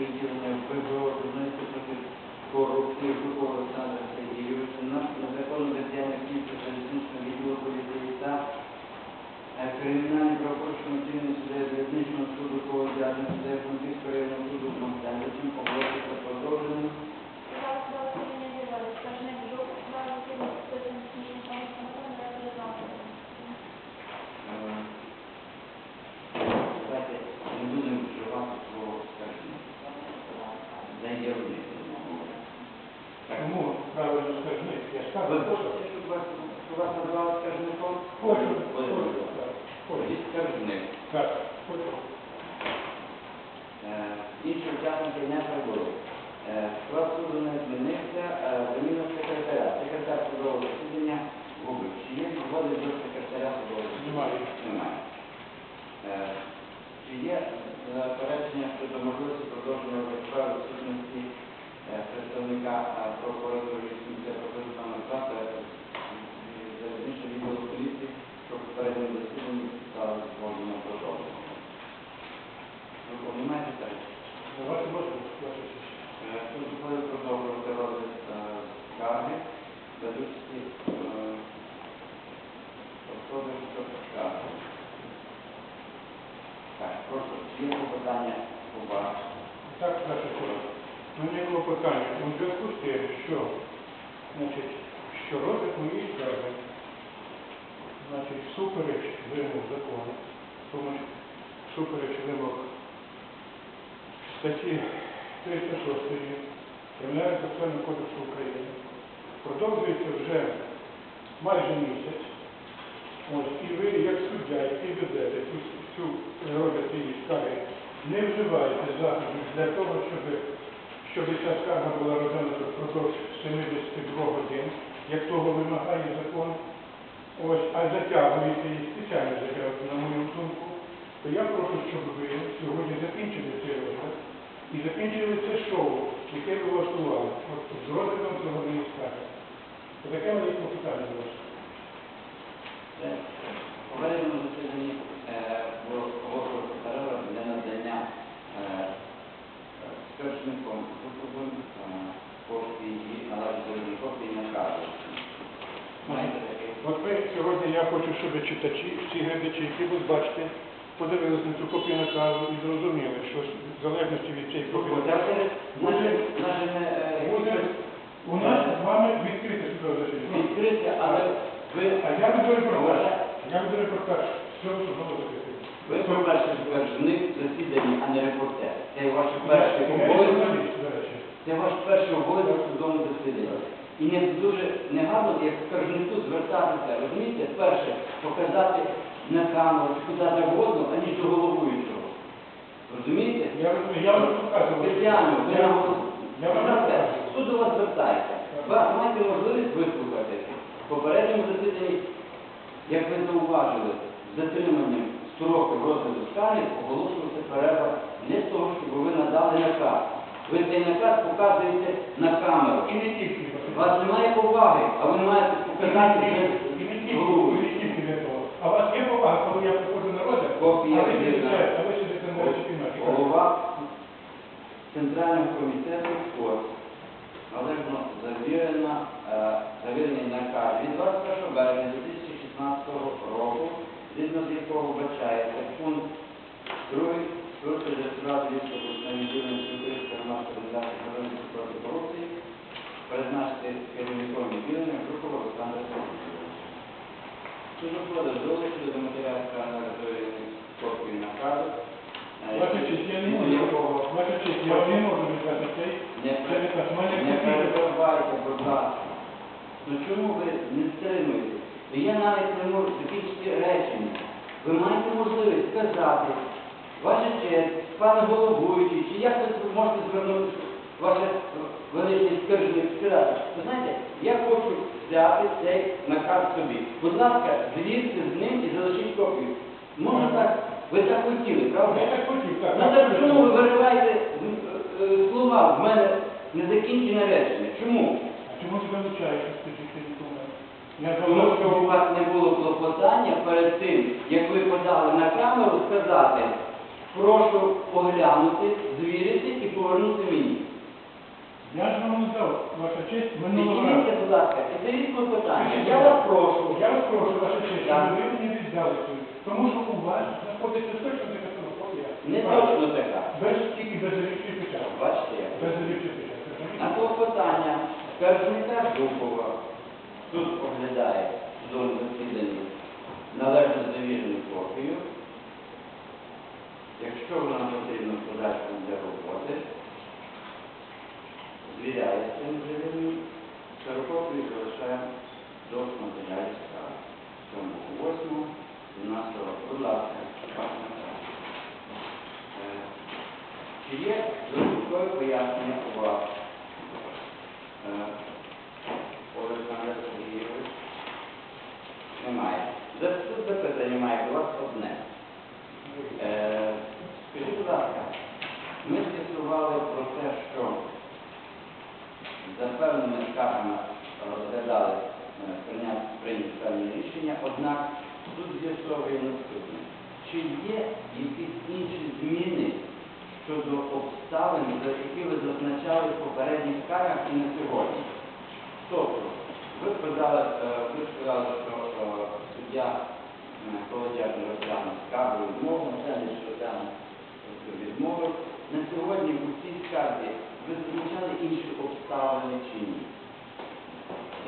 відділення ВБО журналістів проти корупції Жукова Олександра Сергійовича на незаконну дитячу кількість залізничного відділу поліції та е, кримінальні правопорушення цивільної суди залізничного суду по Дядину суди Франківського районного суду Монтенвичем оголоситься продовженим. Е, Давайте не будемо вживати слово скажімо. Заявник. Чому правильно скажи? Я Ви хочете, щоб вас називали? Хочу, хочу. Так, хочу. Е, Інші учасники не прибули. Е, Склад суду не змінився, е, заміна секретаря. Секретар судового засідання губить. Чи є згоди до секретаря судового засідання? Немає. Немає. Чи є заперечення щодо можливості продовження е, представника прокуратури Марката залізничного відділу поліції, що в попередньому засіданні стали згоду на продовження? Ви немає заперечень? Давайте можна, ваша честь. Е, Суд ухвалив продовжувати розгляд е, скарги е, особи, що скарги. Так, прошу, є питання у вас? Так, ваша честь. У мене є клопотання. У зв'язку з тим, що, значить, що розгляд моєї скарги, значить, супереч вимог закону, тому що супереч вимог статті 306 Кримінального кодексу України, продовжується вже майже місяць. Ось, і ви, як суддя, який ведете цю, розгляд цієї скарги, не вживаєте заходів для того, щоб, щоб ця скарга була розглянута впродовж 72 годин, як того вимагає закон. Ось, а затягуєте її, спеціально затягуєте, на мою думку, то я прошу, щоб ви сьогодні закінчили цей розгляд і закінчили це шоу, яке ви влаштували, от, з розглядом цього скарги. Таке моє питання до вас. Це у попередньому засіданні е, оголошено перерва для надання е, е, скаржником е, копії і належної копії наказу. От ви сьогодні я хочу, щоб читачі, всі глядачі, які будуть бачити, подивилися на цю копію наказу і зрозуміли, що в залежності від цієї копії наказу наше, наше не, е, буде у нас з вами відкрите судове засідання. відкрите, але ви, А я веду репортаж. Я веду репортаж цього судового засідання. ви по-перше, засідання, а не репортер. Це ваш перший обов'язок. Це ваш перший обов'язок в судовому засіданні. І не дуже негарно, як скаржнику звертатися, розумієте, перше, показати на камеру, чи куди завгодно, аніж до головуючого. Розумієте? Я розумію, я вам показував. Спеціально, ви Я- на голос- вам Знаєте, показував. до вас звертається. Ви маєте можливість вислухати. В попередньому засіданні, як ви зауважили, з затриманням строку розгляду скарги оголошувався перерва не з того, щоб ви надали наказ. Ви цей наказ показуєте на камеру. І не тільки. У вас немає поваги, а ви маєте показати кімнаті. Голова Центрального комітету КОС належно завірена, е, завірений наказ від 21 березня 2016 року, згідно з якого вбачається пункт 2 проти державної військової відділення Всеукраїнської громадської організації «Народний проти корупції призначити керівником відділення Жукова Олександра Сергійовича. Суд уходить з долучення до матеріалів справи копії наказу. е, Ваша честь, я не згідно можу. Ваша честь, я не можу віддати цей. не, перебивайте, будь ласка. Ну чому ви не стримуєте? Я навіть не можу закінчити речення. Ви маєте можливість сказати, ваша честь, пане головуючий, чи як ви можете звернутися, ваше величність скаржник, сказати, ви знаєте, я хочу взяти цей наказ собі. Будь ласка, звірте з ним і залишіть копію. Може так, ви так хотіли, правда? Я так хотів, так. Ну так чому ви вириваєте е, слова в мене незакінчене речення? Чому? А чому ти вилучаєш скажіть цей документ? Я Тому що у вас не було клопотання перед тим, як ви подали на камеру сказати, Прошу оглянути, звірити і повернути мені. Я ж вам дав, ваша честь, минулого разу. Підніміться, будь ласка, і дивіть питання. Я вас прошу. Я вас прошу, ваша честь, Так. ви мені віддали цю. Тому що у вас знаходиться точно така ксенофобія. Не точно така. Без тільки безрічний печать. Бачите як? Безрічний печать. На то питання керівника Жукова суд оглядає зону засідання належно завірену копію. Якщо вона потрібна в подальшому для роботи, звіряє з цим завіреним, ксерокопію залишаємо до матеріалів справи. 7, 8, 17 року. Будь ласка, Чи є додаткове пояснення у вас? Е, Олександр Сергійович? Немає. Тут запитання має до вас одне. Е, Скажіть, будь ласка, ми з'ясували про те, що за певними скаргами розглядали е, прийняті певні рішення, однак тут з'ясовує наступне. Чи є якісь інші зміни щодо обставин, за які ви зазначали в попередніх скаргах і на сьогодні? Тобто, ви сказали, е, ви сказали, що е, суддя колодяжний розглянув скаргу відмову, начальник розглянув відмовив. На сьогодні у цій скарзі ви зазначали інші обставини чи ні?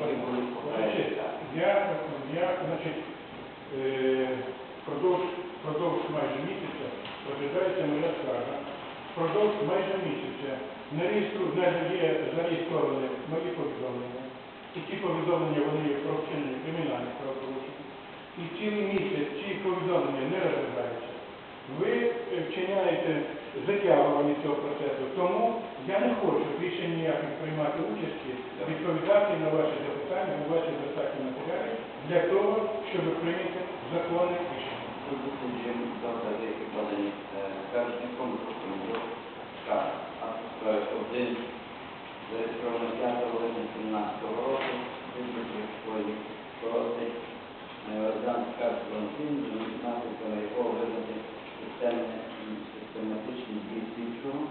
Які були в попередніх? Я, я, значить, е, продовж, майже місяця розглядається моя скарга. Впродовж майже місяця на реєстру навіть є зареєстровані мої повідомлення. І ті повідомлення вони є про вчинення кримінальних правопорушень. І цілий місяць ці повідомлення не розглядаються. Ви е, вчиняєте затягування цього процесу, тому я не хочу більше ніяких приймати участі, відповідати на ваші запитання, на ваші достатні матеріали для того, щоб прийняти законне рішення. Зареєстровано 5 липня 17 року, виборчої школі просить систематичні дії слідчого,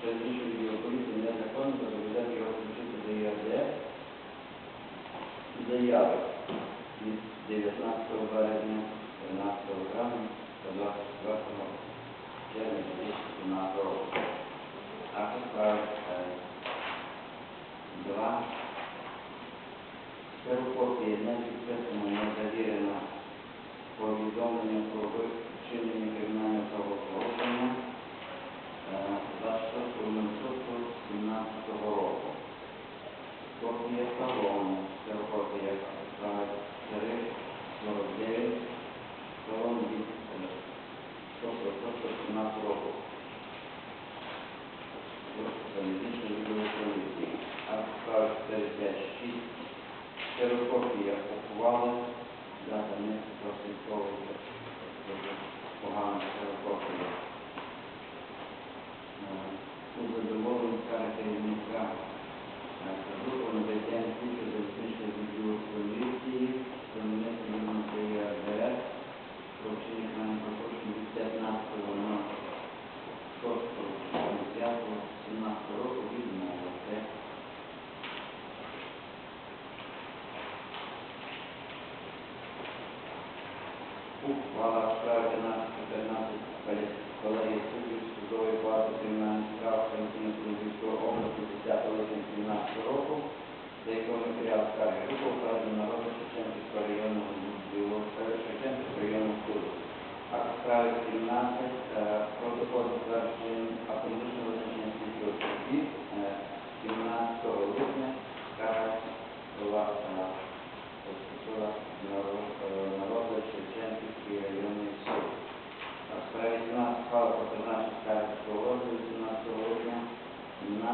Передвічний відділ поліції незаконно зобов'язати його включити до ЄРД заяви від 19 березня 13 травня та 24 червня 2017 року. Акт справи два. Ксерокопія не підписана, не завірена повідомлення про вчинення кримінального правопорушення е, 26.07.17 року. Копія талону, ксерокопія справи 3, 49, талон від 6.17 року. Залізничний відділ поліції. Акт справи 456. Ксерокопія ухвали. Дата не прослідковується. Дуже погана ксерокопія. Е, У задоволенні скарги керівника Група наведення слідчого залізничного відділу поліції, керівництво Міністерства РДС, про вчинення кримінального правопорушення від 15 на 6 17 року відмовити. Ухвала справи 13-14 колегії суддів судової палати кримінальних справ Конституційної Київської області 10 липня 17 року, за якого матеріал скарги групи вкладено на розгляд Шевченківського районного відділу Шевченківського районного суду. Акт справи 17, е, протокол затвердження автоматичного визначення судді е, 17 липня скарга була е, поступила на роз- е, на Шевченківський районний суд. А в 17 справа про призначення скарги про розгляд 17 липня на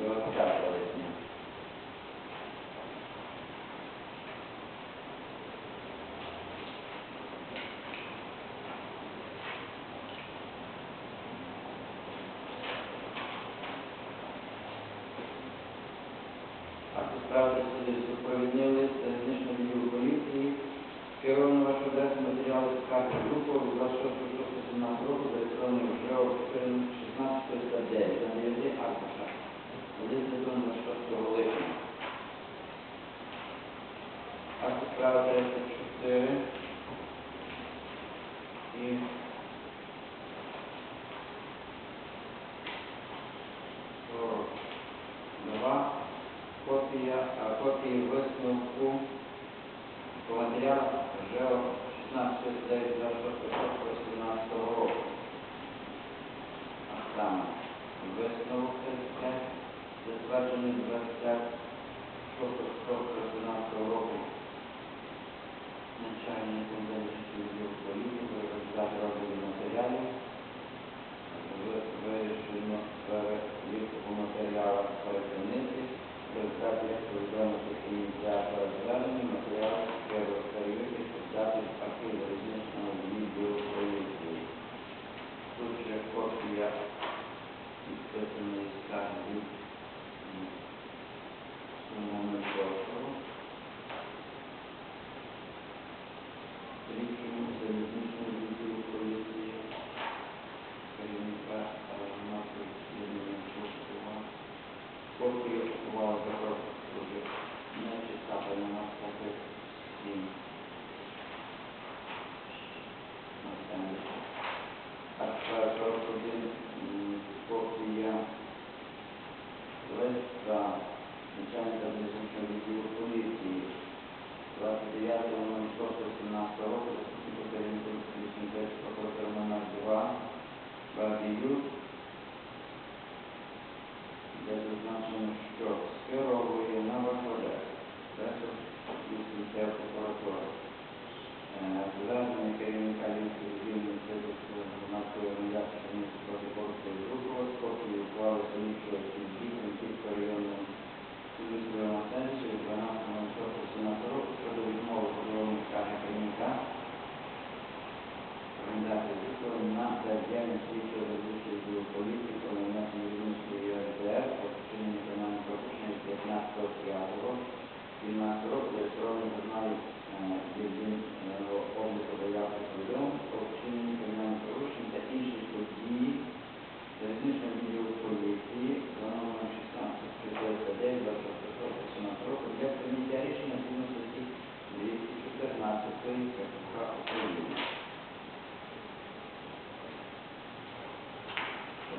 20 кафедри супровіднили станичної поліції, керованого адресу матеріалу з карти групу 26 17 року, зареєстрований вже офіційним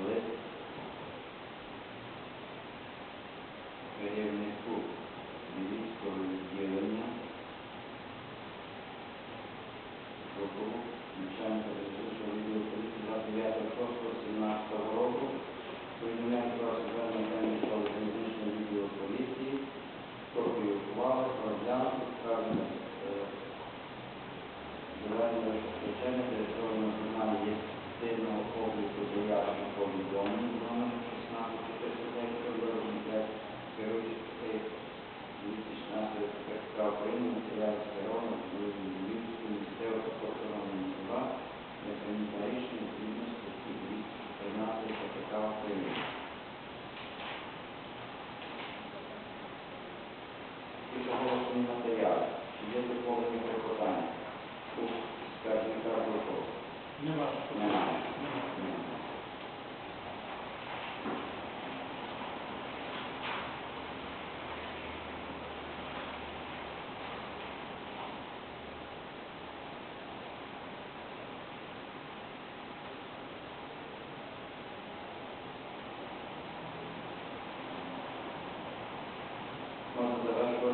live. Many you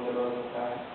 ব্যবস্থা